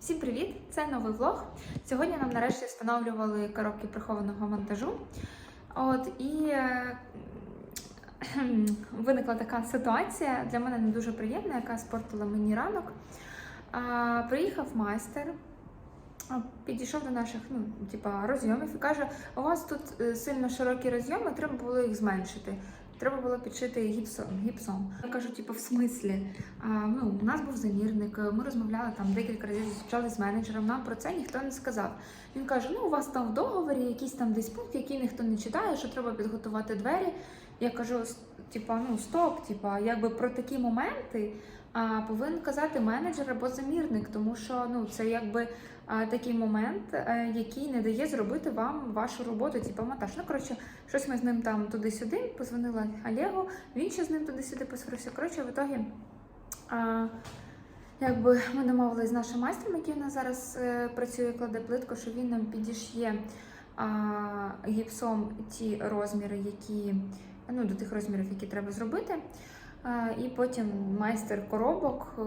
Всім привіт! Це новий влог. Сьогодні нам нарешті встановлювали коробки прихованого монтажу. От і е, виникла така ситуація для мене не дуже приємна, яка спортила мені ранок. А, приїхав майстер, підійшов до наших ну, типа, розйомів і каже: у вас тут е, сильно широкі розйоми, треба було їх зменшити. Треба було підшити гіпсом. гіпсом. Я кажу, типу, в смислі? А, ну, у нас був замірник, ми розмовляли там декілька разів, зустрічали з менеджером. Нам про це ніхто не сказав. Він каже: ну у вас там в договорі якийсь там десь пункт, який ніхто не читає, що треба підготувати двері. Я кажу, «С- типа, ну стоп, типа, якби про такі моменти а, повинен казати менеджер або замірник, тому що ну це якби такий момент, е, який не дає зробити вам вашу роботу, типу монтаж. Ну коротше, щось ми з ним там туди-сюди, позвонила Олегу, він ще з ним туди-сюди посварився. Коротше, в ітогі. Якби ми домовилися з нашим майстром, який у нас зараз е, працює, кладе плитку, що він нам підішє гіпсом ті розміри, які ну, до тих розмірів, які треба зробити. І потім майстер коробок, е,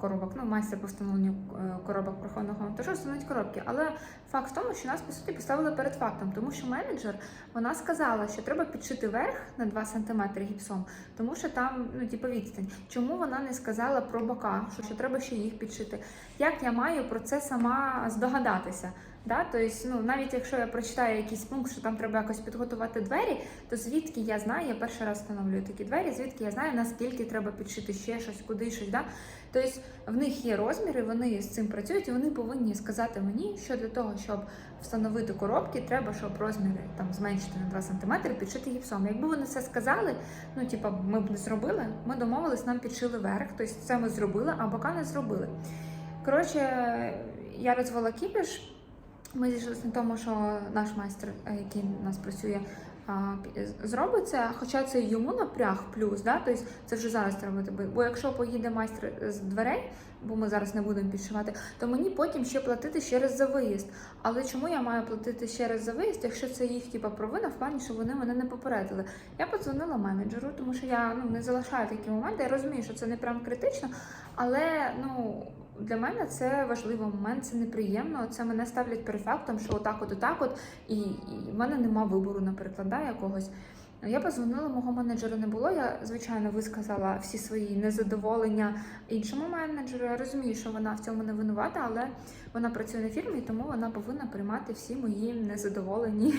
коробок, ну майстер по встановленню е, коробок прихованого монтажу встановить коробки. Але факт в тому, що нас по суті поставили перед фактом, тому що менеджер вона сказала, що треба підшити верх на 2 см гіпсом, тому що там ну типу відстань. Чому вона не сказала про бока, що, що треба ще їх підшити? Як я маю про це сама здогадатися? Да? Тобто, ну, навіть якщо я прочитаю якийсь пункт, що там треба якось підготувати двері, то звідки я знаю, я перший раз встановлюю такі двері, звідки я знаю, наскільки треба підшити ще щось, куди щось. Да? Тобто в них є розміри, вони з цим працюють, і вони повинні сказати мені, що для того, щоб встановити коробки, треба, щоб розміри там зменшити на 2 см, підшити гіпсом. Якби вони це сказали, ну типа ми б не зробили, ми домовились, нам підшили верх, тобто це ми зробили, а бока не зробили. Коротше, я розвела кіпіш. Ми зійшлися на тому, що наш майстер, е, який у нас працює, зробить це, хоча це йому напряг плюс, да? тобто це вже зараз треба робити. Бо якщо поїде майстер з дверей, бо ми зараз не будемо підшивати, то мені потім ще платити ще раз за виїзд. Але чому я маю платити ще раз за виїзд, якщо це їх типа провина в плані, що вони мене не попередили? Я подзвонила менеджеру, тому що я ну не залишаю такі моменти. Я розумію, що це не прям критично, але ну. Для мене це важливий момент, це неприємно. Це мене ставлять перед фактом, що отак, от, отак, от, і, і в мене нема вибору, наприклад, да, якогось. Я позвонила, мого менеджера не було. Я звичайно висказала всі свої незадоволення іншому менеджеру. Я розумію, що вона в цьому не винувата, але вона працює на фірмі, тому вона повинна приймати всі мої незадоволені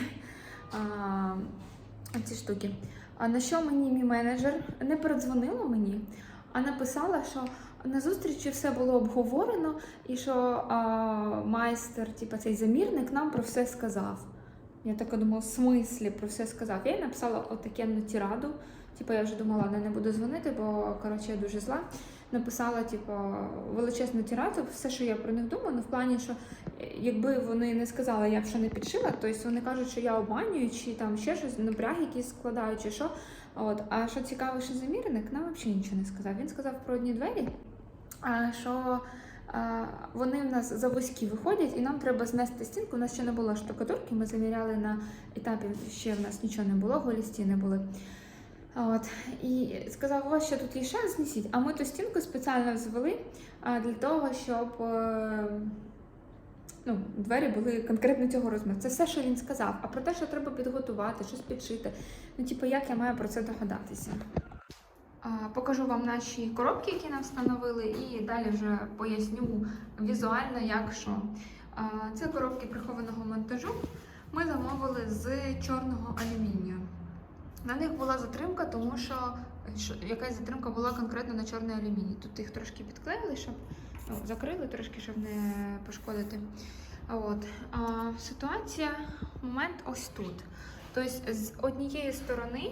ці штуки. А на що мені мій менеджер не передзвонила мені, а написала, що на зустрічі все було обговорено, і що а, майстер, типу, цей замірник, нам про все сказав. Я така думала, в смислі про все сказав. Я їй написала отакенну тіраду. Типу, я вже думала, не, не буду дзвонити, бо коротше я дуже зла. Написала, типу, величезну тіраду, все, що я про них думаю, ну в плані, що е, якби вони не сказали, я б ще не підшила, тобто вони кажуть, що я обманюю, чи там ще щось, напряг якісь складаю, чи що. От. А що цікаво, що замірник нам взагалі нічого не сказав. Він сказав про одні двері, що вони в нас за вузькі виходять, і нам треба знести стінку. У нас ще не було штукатурки, ми заміряли на етапі, ще в нас нічого не було, голі стіни були. От. І сказав, у вас ще тут є шанс, знесіть. А ми ту стінку спеціально звели для того, щоб е, ну, двері були конкретно цього розміру. Це все, що він сказав. А про те, що треба підготувати, щось підшити. Ну, типу, як я маю про це догадатися? Покажу вам наші коробки, які нам встановили, і далі вже поясню візуально, як що. Це коробки прихованого монтажу. Ми замовили з чорного алюмінію. На них була затримка, тому що, якась затримка була конкретно на чорний алюміній. Тут їх трошки підклеїли, щоб ну, закрили трошки, щоб не пошкодити. От. А, ситуація, момент ось тут. Тобто з однієї сторони,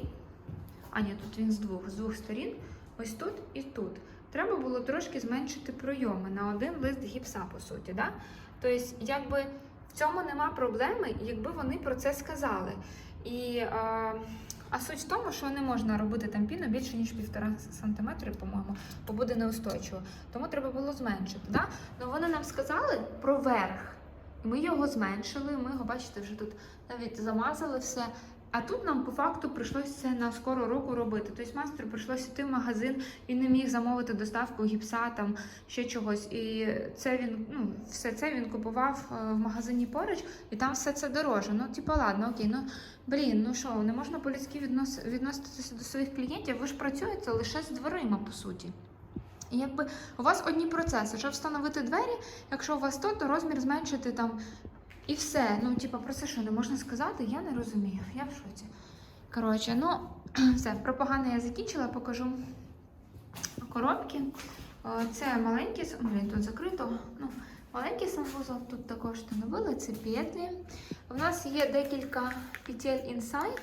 а ні, тут він з двох, з двох сторін, ось тут і тут. Треба було трошки зменшити пройоми на один лист гіпса, по суті. Да? Тобто, якби в цьому нема проблеми, якби вони про це сказали. І, а, а суть в тому, що не можна робити там піну більше, ніж півтора сантиметри, по-моєму, бо буде неустойчиво. Тому треба було зменшити. Да? Ну вони нам сказали про верх. Ми його зменшили, ми його, бачите, вже тут навіть замазали все. А тут нам по факту прийшлося це на скору руку робити. Тобто майстру прийшлося йти в магазин, він не міг замовити доставку гіпса, там ще чогось. І це він, ну, все це він купував е, в магазині поруч, і там все це дороже. Ну, типу, ладно, окей, ну блін, ну що, не можна по-людськи віднос, відноситися до своїх клієнтів, ви ж працюєте лише з дверима, по суті. І якби у вас одні процеси, щоб встановити двері, якщо у вас то, то розмір зменшити там і все. Ну, типа, про це що не можна сказати, я не розумію. Я в шоці. Коротше, ну, все, про погане я закінчила, покажу коробки. Це маленький, блін, тут закрито. Ну, маленький санвузол, тут також встановили, це петлі. У нас є декілька петель Inside.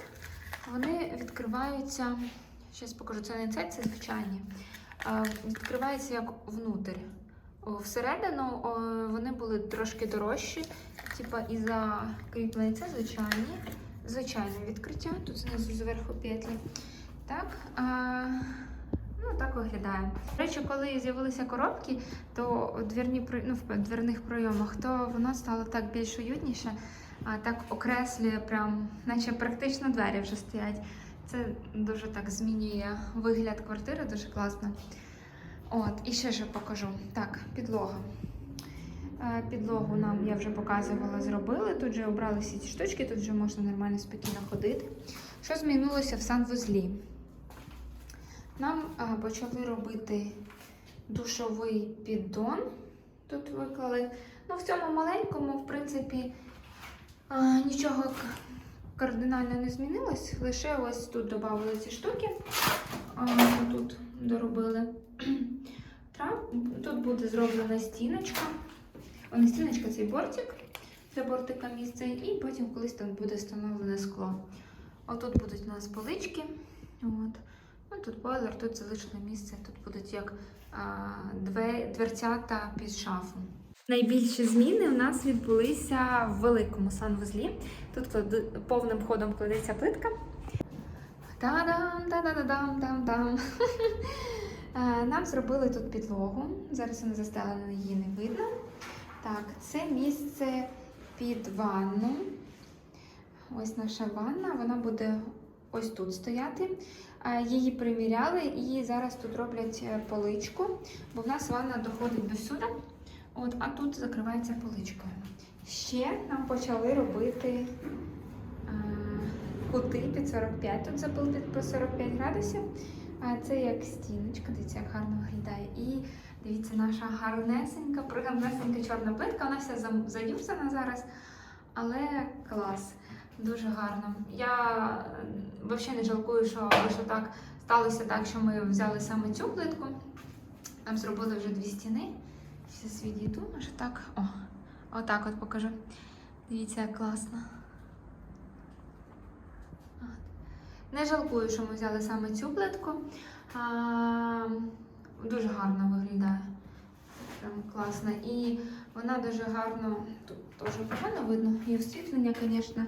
Вони відкриваються. Зараз покажу, це не це, це звичайні. Е, Відкриваються як внутрь. О, Всередину вони були трошки дорожчі, типа і за кріплення це звичайні. Звичайне відкриття, тут знизу зверху петлі. Так, а, ну так виглядає. До речі, коли з'явилися коробки, то двірні, ну, в дверних пройомах, то воно стало так більш уютніше, а так окреслює, прям, наче практично двері вже стоять. Це дуже так змінює вигляд квартири, дуже класно. От, і ще що покажу. Так, підлога. Е, Підлогу нам я вже показувала, зробили. Тут вже обрали всі ці штучки, тут вже можна нормально спокійно ходити. Що змінилося в санвузлі? Нам е, почали робити душовий піддон. Тут виклали. Ну, в цьому маленькому, в принципі, е, нічого кардинально не змінилось. Лише ось тут додали ці штуки. Тут доробили. Тут буде зроблена стіночка. О, не стіночка, цей бортик для бортика місце, і потім колись там буде встановлене скло. Отут будуть у нас полички. От. Ну, тут бойлер, тут залишили місце, тут будуть як а, две, дверцята під шафу. Найбільші зміни у нас відбулися в великому санвузлі. Тут повним ходом кладеться плитка. Та-дам, та-да-да-дам, там-там. Е, Нам зробили тут підлогу. Зараз вона застелена, її не видно. Так, це місце під ванну. Ось наша ванна, вона буде ось тут стояти. Її приміряли і зараз тут роблять е, поличку, бо в нас ванна доходить до сюди, от, а тут закривається поличкою. Ще нам почали робити е, кути під 45. Тут забили під по 45 градусів. Це як стіночка, дивіться, як гарно виглядає. І дивіться, наша гарнесенька, пригарнесенька чорна плитка. Вона вся заюзана зараз, але клас. Дуже гарно. Я е, взагалі не жалкую, що вийшло так сталося так, що ми взяли саме цю плитку. Нам зробили вже дві стіни. Зараз відійду, може так. О, отак от покажу. Дивіться, як класно. От. Не жалкую, що ми взяли саме цю плитку. А, дуже гарно виглядає. Прям класно. І вона дуже гарно, тут теж погано видно, і освітлення, звісно,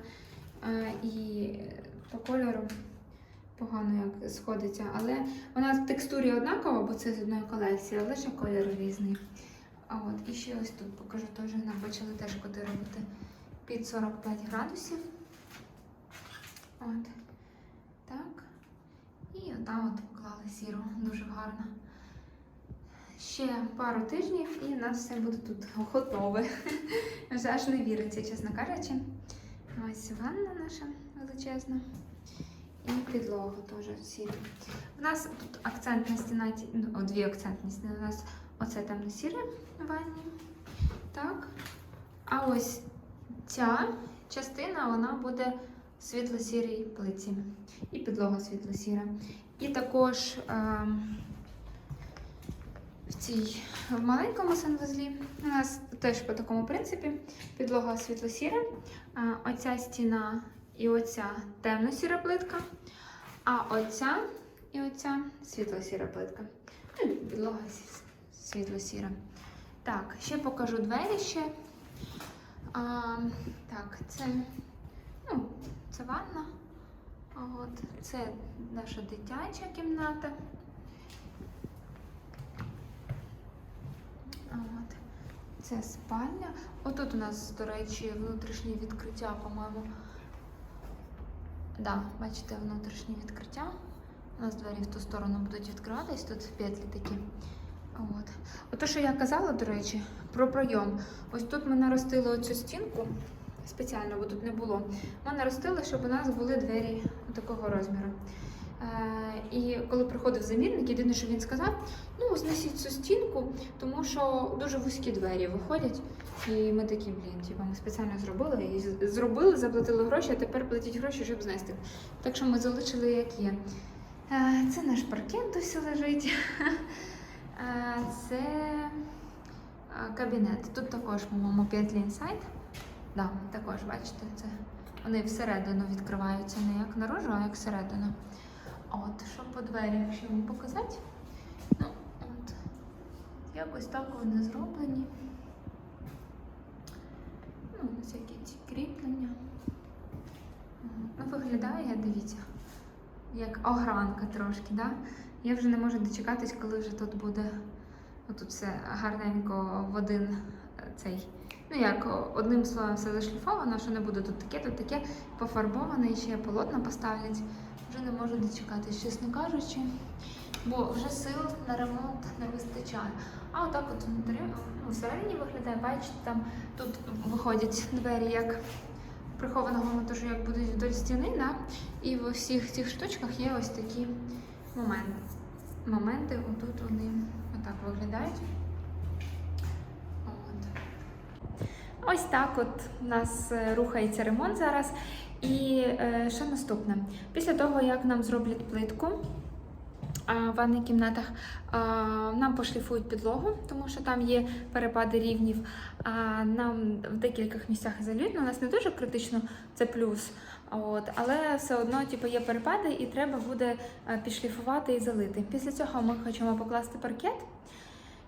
і по кольору погано як сходиться. Але вона в текстурі однакова, бо це з одної колекції, але ще кольор різний. А от, і ще ось тут покажу теж, нам теж куди робити під 45 градусів. От. Так. І отам от поклали сіру, дуже гарно. Ще пару тижнів і у нас все буде тут готове. Вже аж не віриться, чесно кажучи. Ось ванна наша величезна. І підлога теж сіра. У нас тут акцентна стіна, ну, дві акцентні стіни. У нас оце темно-сіре в ванні. Так. А ось ця частина вона буде світло-сірій плиті. І підлога світло-сіра. І також ем, в цій в маленькому санвузлі у нас теж по такому принципі підлога світло-сіра, а оця стіна і оця темно-сіра плитка, а оця і оця світло-сіра плитка. Ну, підлога сі- світло-сіра. Так, ще покажу двері ще. А, так, це, ну, це ванна. От, це наша дитяча кімната. От. Це спальня. Отут у нас, до речі, внутрішнє відкриття, по-моєму. Да, бачите, внутрішнє відкриття. У нас двері в ту сторону будуть відкриватись, тут петлі такі. От. Ото, що я казала, до речі, про пройом. Ось тут ми наростили оцю стінку спеціально, бо тут не було. Ми наростили, щоб у нас були двері такого розміру. Е, і коли приходив замірник, єдине, що він сказав, ну знесіть цю стінку, тому що дуже вузькі двері виходять. І ми такі, блін, типу, ми спеціально зробили і зробили, заплатили гроші, а тепер платіть гроші, щоб знести. Так що ми залишили як є. Е, Це наш паркет ось лежить. Е, Це кабінет. Тут також, по-моєму, петлі інсайд. Да, також, бачите, це вони всередину відкриваються не як наружу, а як всередину. От, що по дверях ще вам показати? Ну, от, якось так вони зроблені. Ну, всякі ці кріплення. Ну, виглядає, дивіться, як огранка трошки, да? Я вже не можу дочекатись, коли вже тут буде отут все гарненько в один е, цей. Ну як одним словом все зашліфовано, що не буде тут таке, тут таке пофарбоване, ще полотна поставлять. Вже не можу дочекатись, чесно кажучи. Бо вже сил на ремонт не вистачає. А отак от внутрі, ну, всередині виглядає, бачите, там тут виходять двері як прихованого монтажу, як будуть вдоль стіни, да? і в усіх цих штучках є ось такі моменти. Моменти отут вони отак виглядають. От. Ось так от у нас е, рухається ремонт зараз. І е, що наступне? Після того, як нам зроблять плитку в ванних кімнатах, нам пошліфують підлогу, тому що там є перепади рівнів. Нам в декількох місцях залють. У нас не дуже критично, це плюс. От, але все одно типу, є перепади, і треба буде е, підшліфувати і залити. Після цього ми хочемо покласти паркет.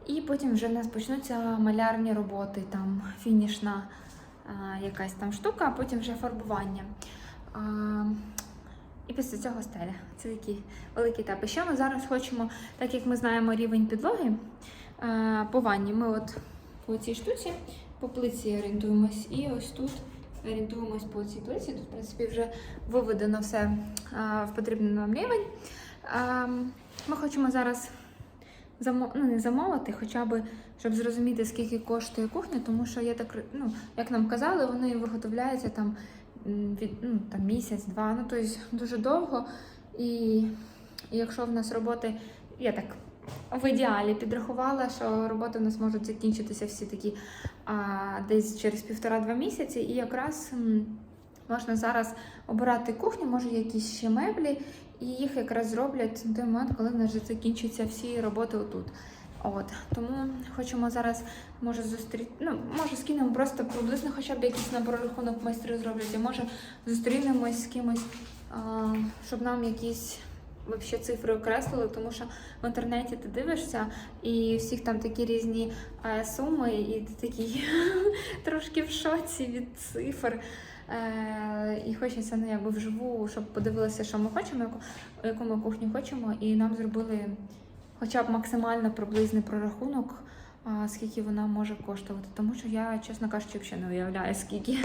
І потім вже в нас почнуться малярні роботи, там фінішна а, якась там штука, а потім вже фарбування. А, і після цього стеля. Це такі великі етапи. Що ми зараз хочемо, так як ми знаємо рівень підлоги а, по ванні, ми от по цій штуці, по плиці орієнтуємось, і ось тут орієнтуємось по цій плиці. Тут, в принципі, вже виведено все а, в потрібний нам рівень. А, ми хочемо зараз замо... ну, не замовити, хоча б щоб зрозуміти, скільки коштує кухня, тому що я так, ну, як нам казали, вони виготовляються там від ну, там, місяць-два, ну тобто дуже довго. І, і якщо в нас роботи, я так в ідеалі підрахувала, що роботи в нас можуть закінчитися всі такі а, десь через півтора-два місяці, і якраз. Можна зараз обирати кухню, може якісь ще меблі, і їх якраз зроблять на той момент, коли в нас вже закінчаться всі роботи отут. От тому хочемо зараз, може зустріти, ну може скинемо просто приблизно, хоча б якийсь на прорахунок майстри зроблять, а може зустрінемось з кимось, а, щоб нам якісь вообще цифри окреслили, тому що в інтернеті ти дивишся, і всіх там такі різні е, суми, і ти такий трошки в шоці від цифр. Е, і хочеться ну, якби вживу, щоб подивилися, що ми хочемо, яку, яку ми кухню хочемо, і нам зробили хоча б максимально приблизний прорахунок, скільки вона може коштувати. Тому що я, чесно кажучи, взагалі не уявляю, скільки.